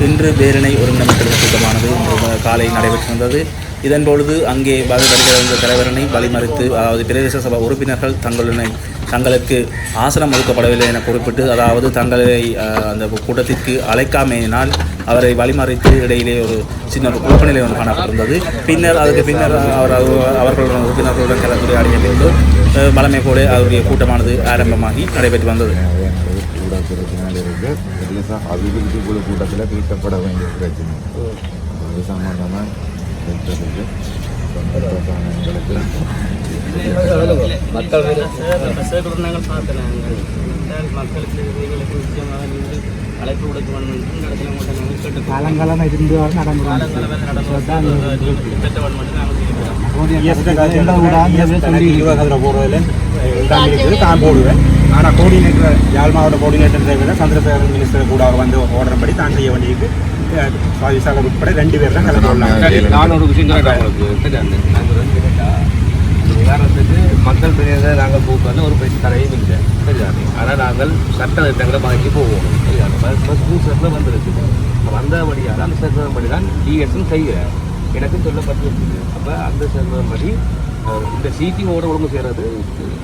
இன்று பேரணை ஒருங்கிணைப்பு கூட்டமானது இன்று காலை நடைபெற்று வந்தது. இதன் பொழுது அங்கே வ- இந்த தலைவரனை வழிமறித்து அதாவது பிரதேச சபா உறுப்பினர்கள் தங்களுடைய தங்களுக்கு ஆசனம் ஒதுக்கப்படவில்லை என குறிப்பிட்டு அதாவது தங்களை அந்த கூட்டத்திற்கு அழைக்காமையினால் அவரை வழிமறித்து இடையிலே ஒரு சின்ன ஒரு குழப்பநிலை ஒன்று காணப்பட்டிருந்தது. பின்னர் அதுக்கு பின்னர் அவர் அவர்களுடன் உறுப்பினர்களுடன் கலந்துரையாடிய பின்பு வளமை போல அவருடைய கூட்டமானது ஆரம்பமாகி நடைபெற்று வந்தது. கூட பிரச்சனைகள் இருக்கு பெருசா அபிவிருத்தி குழு கூட்டத்தில் தீர்க்கப்பட வேண்டிய பிரச்சனை. அது சம்பந்தமாக கேட்டு காலங்காலம் இருந்து பெற்ற கேட்கிறோம் தான் போடுவேன். ஆனால் கோஆர்டினேட்டர் யாழ் மாவட்ட கோஆர்டினேட்டர் தேவையில்லை சந்திரசேகரன் மினிஸ்டர் கூட வந்து ஓடுறபடி தான் செய்ய வேண்டியது சாதிசாகர் உட்பட ரெண்டு பேர் தான் கலந்து சரி நான் ஒரு விஷயம் உதாரணத்துக்கு மக்கள் பிரதிநிதியை நாங்கள் போக்குவரத்து ஒரு பெரிய தடையும் இல்லை. சரிதானே ஆனால் நாங்கள் சட்ட திட்டங்களை பாக்கி போவோம். சரிதானே பூசத்தில் வந்துருக்குது அப்ப வந்தபடியால் அந்த சட்டப்படி தான் டிஎஸ்ன்னு செய்கிறேன் எனக்கும் சொல்லப்பட்டிருக்குது அப்போ அந்த சட்டப்படி அஹ், இந்த சிடிஓட ஒழுங்கு செய்கிறது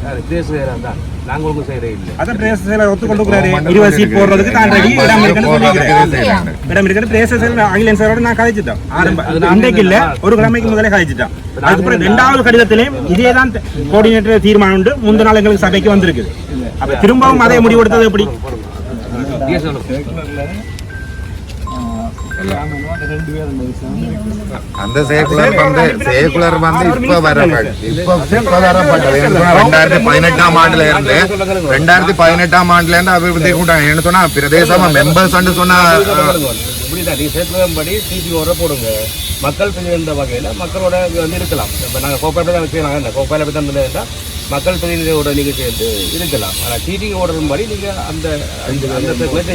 பிரதேச செயலர் தான் நாங்கள் ஒழுங்கு செய்கிறே இல்லை. அதான் பிரேச செயலர் ஒத்துக்கொண்டுக்கிறாரு இருபது சீட் போடுறதுக்கு தான் ரெடி இடம் இருக்குன்னு சொல்லிக்கிறேன். இடம் இருக்குன்னு பிரேச செயலர் அகிலேன் சாரோட நான் கதைச்சிட்டேன். ஆரம்ப இன்றைக்கு இல்ல ஒரு கிழமைக்கு முதலே கதைச்சிட்டேன். அதுக்கப்புறம் ரெண்டாவது கடிதத்திலையும் இதே தான் கோஆர்டினேட்டர் தீர்மானம் உண்டு. முந்தின நாள் எங்களுக்கு சபைக்கு வந்திருக்குது அப்ப திரும்பவும் அதே முடிவெடுத்தது எப்படி? அந்த சேகுலர் வந்து சேகுலர் வந்து இப்ப வர இப்ப இப்ப சொன்னா, ரெண்டாயிரத்தி பதினெட்டாம் ஆண்டுல இருந்து ரெண்டாயிரத்தி பதினெட்டாம் ஆண்டுல இருந்து அபிவிருத்தி கூட்டம் என்ன சொன்னா பிரதேசமா மெம்பர்ஸ் சொன்னா இப்படிதான் நீ சேர்த்தபடி சிபிஓட போடுங்க. மக்கள் பிரதிநிதி வகையில் மக்களோட வந்து இருக்கலாம். இப்போ நாங்கள் கோப்பாயில் தான் கோப்பாயில் தான் இருந்தால் மக்கள் பிரதிநிதியோட நீங்கள் சேர்ந்து இருக்கலாம். ஆனால் சீட்டிங் ஓடுறது படி நீங்கள் அந்த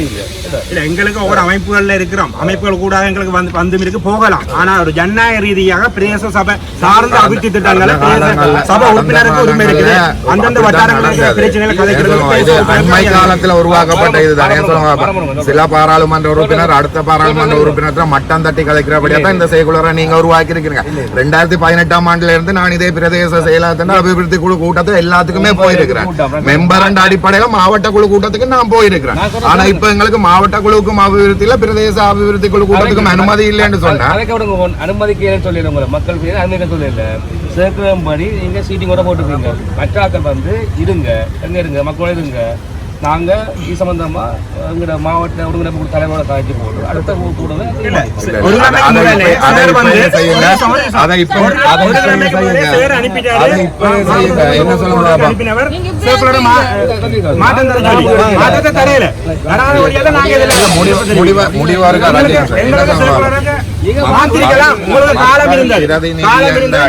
இல்லை. எங்களுக்கு ஒவ்வொரு அமைப்புகள்ல இருக்கிறோம். அமைப்புகள் கூட எங்களுக்கு வந்து வந்து இருக்கு போகலாம். ஆனா ஒரு ஜனநாயக ரீதியாக பிரதேச சபை சார்ந்த அபிவிருத்தி திட்டங்களை சபை உறுப்பினருக்கு உரிமை இருக்குது. அந்தந்த வட்டாரங்களுக்கு பிரச்சனைகளை காலத்துல உருவாக்கப்பட்ட இதுதானே சில பாராளுமன்ற உறுப்பினர் அடுத்த பாராளுமன்ற உறுப்பினர் மட்டம் தட்டி கலைக்கிறபடியா தான் இந்த சேகுலரை நீங்க உருவாக்கி இருக்கிறீங்க ரெண்டாயிரத்தி பதினெட்டாம் ஆண்டுல இருந்து நான் இதே பிரதேச செயலாளத்தின் அபிவிருத்தி குழு கூட்டத்தில் எல்லாத்துக்குமே போயிருக்கிறேன். மெம்பர் என்ற அடிப்படையில மாவட்ட குழு கூட்டத்துக்கு நான் போயிருக்கிறேன். ஆனா இப்ப எங்களுக்கு மாவட்ட குழுவுக்கும் அபிவிருத்தியில பிரதேச அபிவிருத்தி குழு கூட்டத்துக்கும் அனுமதி இல்லைன்னு சொன்னா அனுமதிக்கிறேன்னு சொல்லிடுங்க மக்கள் அனுமதிக்க சொல்லல சேர்க்கிறபடி நீங்கள் சீட்டிங் கூட போட்டுருக்கீங்க மற்ற வந்து இருங்க எங்க இருங்க? மக்களோட இருங்க. நாங்க இது சம்பந்தமா எங்களோட மாவட்ட ஒருங்கிணைப்பு தலைவரோட காய்ச்சி போட்டு அடுத்த கூட்டத்தை ஒரு மாத்திருக்கலாம். உங்களுக்கு காலம் இருந்தது. காலம் இருந்தது.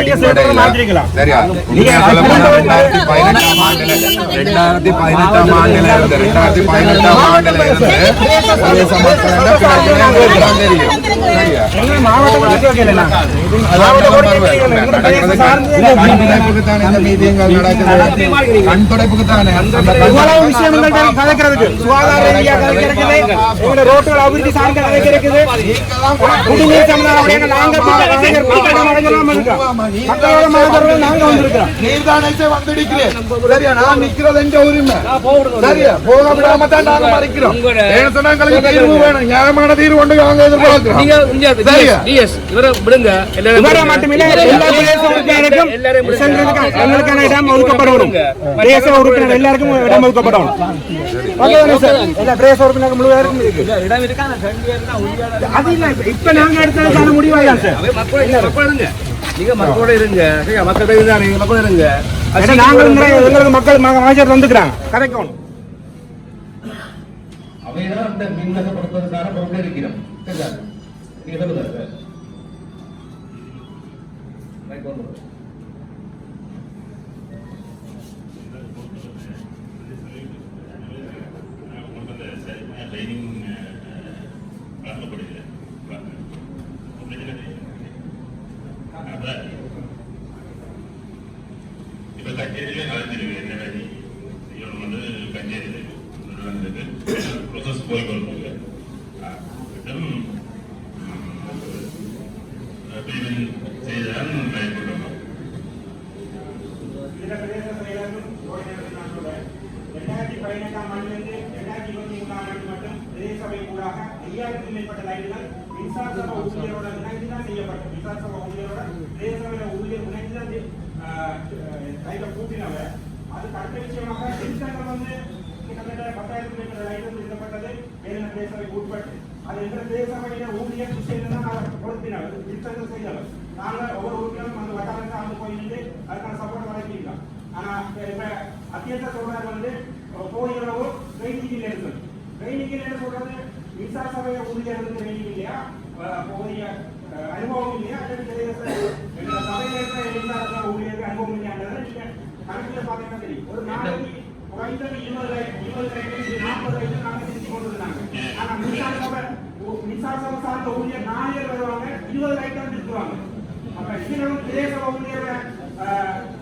சரியா? நீங்க சொல்ல போனா ரெண்டாயிரத்தி பதினெட்டாம் ஆண்டுல ரெண்டாயிரத்தி பதினெட்டாம் ஆண்டுல இருந்து ரெண்டாயிரத்தி பதினெட்டாம் ஆண்டுல இருந்து பிரதேச மக்கள் என்ன பிரச்சனை உங்களுக்கு தெரியும். சரியா? இவ்வளவு விஷயம் சுகாதார ரீதியா ரோட்டுகள் அபிவிருத்தி சார்ந்த குடிநீர் நாங்க மக்களோட நாங்க வந்திருக்கிறோம் வந்திருக்கிறேன் சரியா நான் நிக்கிறது எங்க உரிமை சரியா போக விடாம தான் நாங்க மறைக்கிறோம் ஏன்னு சொன்னா எங்களுக்கு தீர்வு வேணும் நியாயமான தீர்வு கொண்டு நாங்க எதிர்பார்க்கிறோம் சரியா? டிஎஸ் இவரை விடுங்க. எல்லாரும் இவரை மட்டுமில்ல எல்லா பிரதேச உறுப்பினருக்கும் செல்றதுக்கு எங்களுக்கான இடம் ஒதுக்கப்படணும் பிரதேச உறுப்பினர் எல்லாருக்கும் இடம் ஒதுக்கப்படணும் ஓகே தானே சார் எல்லா பிரதேச உறுப்பினர் முழுவதற்கும் இருக்கு. இடம் இருக்கா? அது இல்ல இப்ப- எடுத்ததுக்கான முடிவாதான் சார் இருங்க. நீங்க மக்களோட இருங்க. சரியா மக்கள் நீங்க மக்களோட இருங்க. ஏன்னா நாங்க இந்த எங்களுக்கு மக்கள் மக- அமைச்சர் வந்துக்கிறாங்க கதைக்கணும் அவைதான் அந்த மின்னகப்படுத்துவதற்கான பொருள் இருக்கிறோம். சரியா நீங்க சொல்லுங்க சார் இப்ப கச்சேரியில கலந்துருக்கு என்ன வேலை இவன் வந்து கச்சேரியில் ப்ரொசஸ் போய் கொண்டிருக்கு ஒப்பந்தம் செய்ததால் நாம் பயன்படுகிறோம் இதுல பிரதேச செயலரும் ரெண்டாயிரத்தி பதினெட்டாம் ஆண்டிலிருந்து ரெண்டாயிரத்தி இருபத்தி மூணாம் ஆண்டு மட்டும் பிரதேச சபை ஊடாக ஐயாயிரத்துக்கும் மேற்பட்ட லைன்கள் மின்சார சபை ஊழியரோட செய்யப்பட்டது மின்சார சபை ஊழியரோட பிரதேச சபையில ஊழியர் அதுக்கு அடுத்த விஷயமாக மின்சாரம் வந்து கிட்டத்தட்ட பத்தாயிரத்துக்கும் மேற்பட்ட லைன்கள் நிறுத்தப்பட்டது. மேலின பிரதேச சபை உட்பட்டு அது எந்த பிரதேச சபையில ஊழியர் விஷயம் தான் நாங்கள் கொடுத்தினவர் மின்சாரம் செய்தவர் நாங்கள் ஒவ்வொரு உறுப்பினரும் அந்த வட்டாரத்தை வந்து போய் நின்று அதுக்கான சப்போர்ட் வழங்கியிருக்கோம். ஆனா இப்ப அத்தியந்த சொல்றது வந்து போகிறவோ ட்ரைனிங்கில் இருக்கு ட்ரைனிங்கில் என்ன சொல்றது மின்சார சபையை ஊழியர் ட்ரைனிங் இல்லையா? போதிய அனுபவம் இல்லையா? அல்லது பிரதேச சபையில இருக்கிற மின்சார சபை அனுபவம் இல்லையான்றதை நீங்க கணக்கில் பார்த்தீங்கன்னா தெரியும். ஒரு நாளைக்கு குறைந்தது இருபது இருபது லைன் நாற்பது லைன் நாங்கள் திருச்சி கொண்டு வந்தாங்க ஆனா மின்சார சபை மின்சார சபை சார்ந்த ஊழியர் வருவாங்க இருபது இதனும் பிரதேச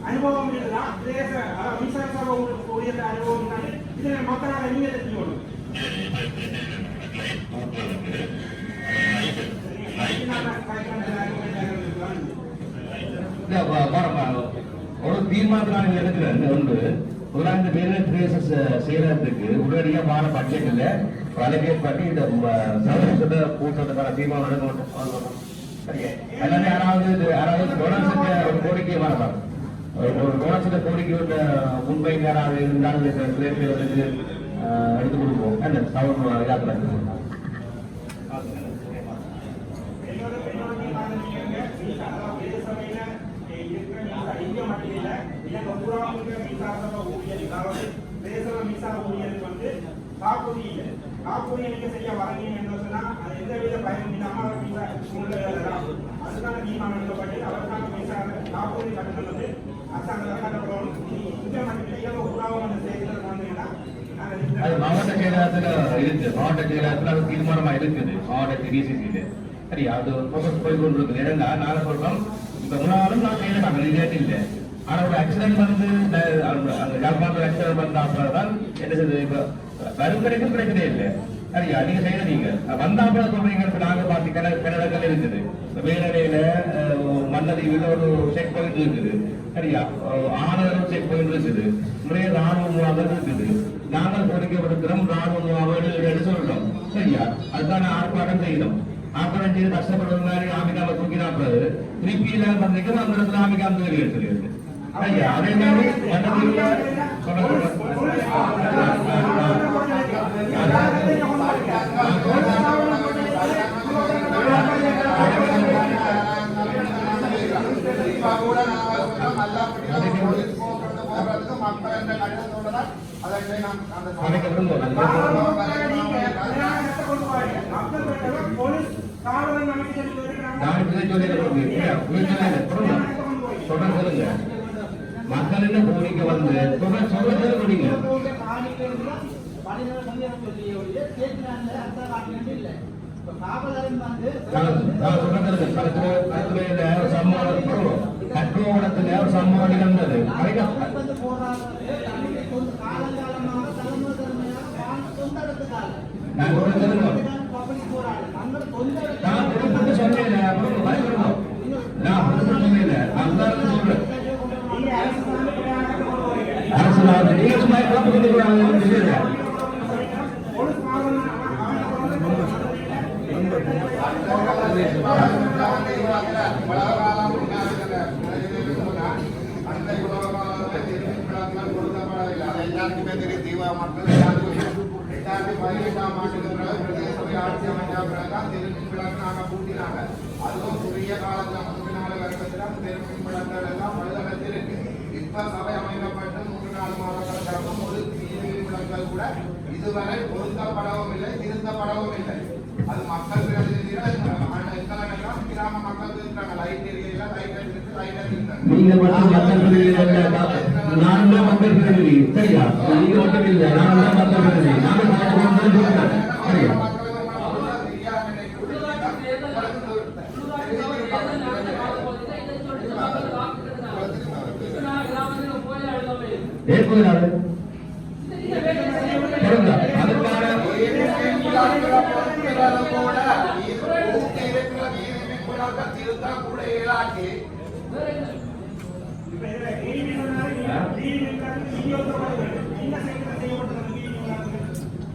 அனுபவம் இருக்குதா பிரதேச மின்சார சபை அனுபவம் மக்களால் தெரிஞ்சுக்கணும் ஒரு ஒன்று முதலாவது வேலை பிரதேச செய்யறதுக்கு செயலகத்துக்கு உடனடியாக வார பட்ஜெட்டில் அலகேட் பண்ணி இந்த சர்வீஸோட கூட்டத்துக்கான தீர்மானம் எடுக்கணும். எல்லாமே யாராவது யாராவது குணசிட்ட ஒரு கோரிக்கை வரலாம் ஒரு டொனர்ஸுக்கு கோரிக்கை உள்ள முன்பை யாராவது இருந்தாலும் எடுத்து கொடுப்போம். அந்த சவுண்ட் யாத்திரை என்னோட என்னோட தீர்மானம் நீங்க மின்சார அதாவது பிரதேச சபையில இருக்கிற மின்சார இங்க மட்டும் இல்ல இல்ல பூரா இருக்கிற மின்சார சபை ஊழியர் அதாவது பிரதேச சபை மின்சார ஊழியருக்கு வந்து காப்புறுதி இல்லை காப்புறுதி நீங்க சரியா வழங்கினீங்க என்று சொன்னா அது எந்த வித பயனும் இல்லாம அவர் மின்சார சூழ்நிலை எழுதலாம் அதுக்கான தீர்மானம் எடுக்கப்பட்டு அவருக்கான மின்சார காப்புறுதி கட்டணம் வந்து அரசாங்கம் கட்டப்படணும் இங்க மட்டும் இல்லை இங்க பூராவும் அந்த செய்திகள் வந்தீங்கன்னா நாங்கள் அது இந்த- மாவட்ட செயலகத்துல இருக்கு மாவட்ட செயலகத்துல அது தீர்மானமா இருக்குது? மாவட்ட டிசிசியில சரி அது ப்ரோசஸ் போய் கொண்டு இருக்குது ஏன்னா நாங்க சொல்றோம். இப்ப முன்னாலும் நான் செய்யறாங்க ரிலேட் இல்ல. ஆனா ஒரு ஆக்சிடென்ட் வந்து அந்த அந்த யாழ்ப்பாணத்தில் ஆக்சிடென்ட் வந்த அப்புறம் தான் என்ன செய்யுது இப்ப வரும் கிடைக்கும் பிரச்சனை இல்லை. சரியா நீங்க செய்யறீங்க வந்த அப்புறம் சொல்றீங்க. நாங்க பார்த்து கிண கிணறுகள் இருக்குது. மேலடையில மன்னதீவில் ஒரு செக் பாயிண்ட் இருக்குது. சரியா ஆனதும் செக் பாயிண்ட் இருக்குது. நிறைய ராணுவ முகாம்கள் இருக்குது. நாங்கள் கோரிக்கை ராணுவ முகாம் செய்யார் அதுதான் ஆர்ப்பாட்டம் செய்தோம் ஆர்ப்பாட்டம் செய்து கஷ்டப்படுற மாதிரி ஆமிகாவை தூக்கினாப்பது திருப்பி எல்லாம் பண்றீங்க அந்த இடத்துல ஆமிகாம தூக்கி எடுத்துருக்கு சரியா அதே மாதிரி மன்னதீவில் அதைக்கு விரும்புவோம் நான் இப்படி சொல்லிடுறேன் சொல்றேன் சொல்லுங்க மக்களின் கோரிக்கை வந்து தொடர் சொல்றது கொடுங்க கட்டுவடத்துல ஒரு சம்பவம் நிகழ்ந்தது. நான் குறிப்பிட்டு சொன்னேன் நான் சொன்னேன் அந்த சொல்றேன். அரசு நீங்க சும்மா குழப்பம் கொண்டு போறாங்க எல்லாருக்குமே தெரியும் தீவா மக்கள் எல்லாருக்கும் ரெண்டாயிரத்தி பதினெட்டாம் ஆண்டுக்கு பிறகு பிரதேச சபை ஆட்சி அமைச்சா பிறகுதான் திருப்பி விளக்கு நாங்க கூட்டினாங்க அதுவும் குறுகிய காலத்துல மூன்று நாலு வருடத்துல அந்த திருப்பி விளக்குகள் எல்லாம் பழுதடைஞ்சிருக்கு இப்ப சபை அமைக்கப்பட்டு மூன்று நாலு மாதங்கள் கடந்தும் ஒரு திருப்பி விளக்குகள் கூட இதுவரை பொருத்தப்படவும் இல்லை திருத்தப்படவும் இல்லை அது மக்கள் பிரதிநிதிகள் எல்லாம் கிராம மக்கள் இருக்கிறாங்க லைட் எரியல லைட் இருக்கு லைட் இருக்கு நீங்க மட்டும் மக்கள் பிரதிநிதி நான் தான் மக்கள் பிரதிநிதி சரியா? நீங்க மட்டும் இல்ல நான் தான் மக்கள் பிரதிநிதி சரியா? ஏற்படுகிறாரு கூட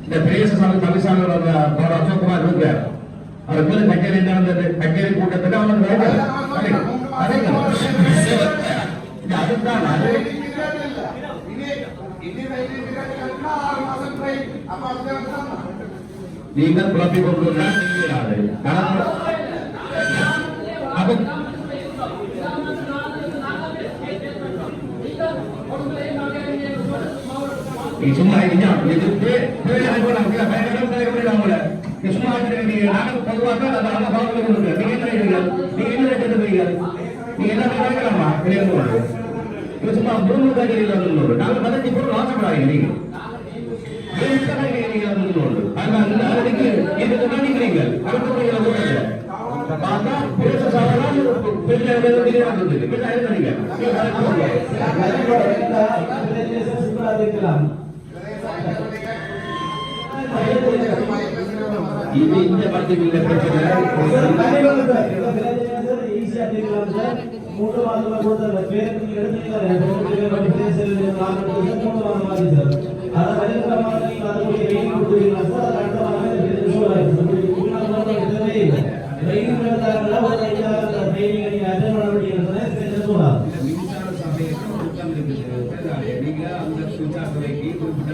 இந்த பிரேச சபை தவிசாளர் போற அசோக்குமார் இருக்கார். அவர் பேரு கச்சேரி நடந்தது. கச்சேரி. அதே அதே அதுதான் அது. நீங்கள் குழப்பிக் கொண்டுள்ளார் அது நீ சும்மா இருங்க. இது பே- பேர் அனுப்பி நான் கீழே பயங்கரம் செய்ய முடியல உங்களை. நீ சும்மா இருங்க. நாங்கள் பொதுவாக அந்த நல்ல பாவங்களை நீங்க என்ன செய்றீர்கள்? நீங்க என்ன நீங்க என்ன சும்மா பூமி வந்து நாங்கள் ஆசைப்படாதீங்க நீங்க பெரிய முடியும் சொல்லலாம் மின்சார சபையை கூட்டம் இருக்குது நீங்க அந்த மின்சார சபைக்கு குறிப்பிட்ட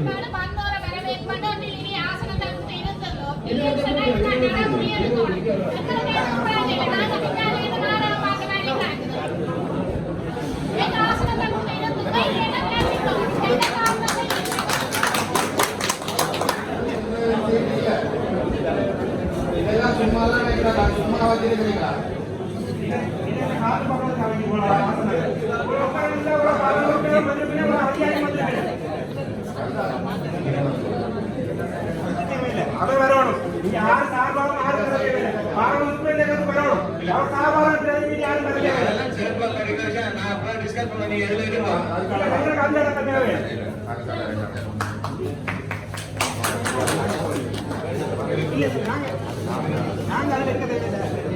போடுறாங்க பந்தோர வரவேற்பு இனி ஆசனம் தடுத்து இருந்ததோ இல்லைன்னா நட முடியாது எத்தனை நேரம் போராடிட்டு நாங்க பின்னாடி இருந்து நாடகம் பார்க்க வேண்டியதா எங்க ஆசனம் தடுத்து இருந்ததோ இல்லைன்னா கேட்டுக்கோ எந்த காரணத்தை இதெல்லாம் சும்மா சும்மா வச்சிருக்கீங்களா அது வரணும் நீங்க யாரு சார்பாகவும் யாரும் வர தேவையில்லை பாராளுமன்ற உறுப்பினர்கள் வரணும் அவர் சார்பாக பிரதிநிதி யாரும் வர சிறப்பாக எங்களுக்கு நான் அப்புறம் டிஸ்கஸ் பண்ண சார், நாங்க நாங்கள் அதில்